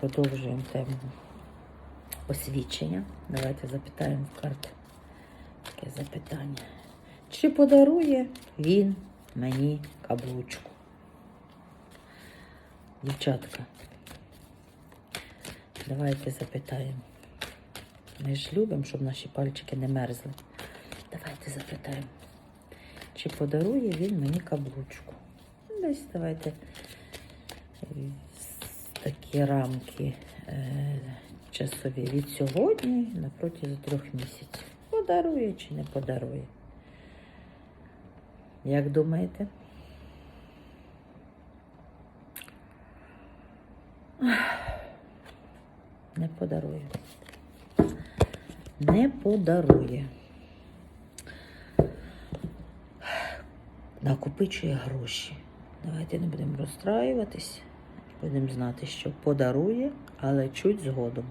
Продовжуємо тему освічення. Давайте запитаємо в карти таке запитання. Чи подарує він мені каблучку? Дівчатка, давайте запитаємо. Ми ж любимо, щоб наші пальчики не мерзли. Давайте запитаємо. Чи подарує він мені каблучку? Ну, Десь давайте е, такі рамки е, часові від сьогодні на протязі трьох місяців. Подарує чи не подарує? Як думаєте? Не подарує. Не подарує. Накопичує гроші. Давайте не будемо розстраюватись. Будемо знати, що подарує, але чуть згодом.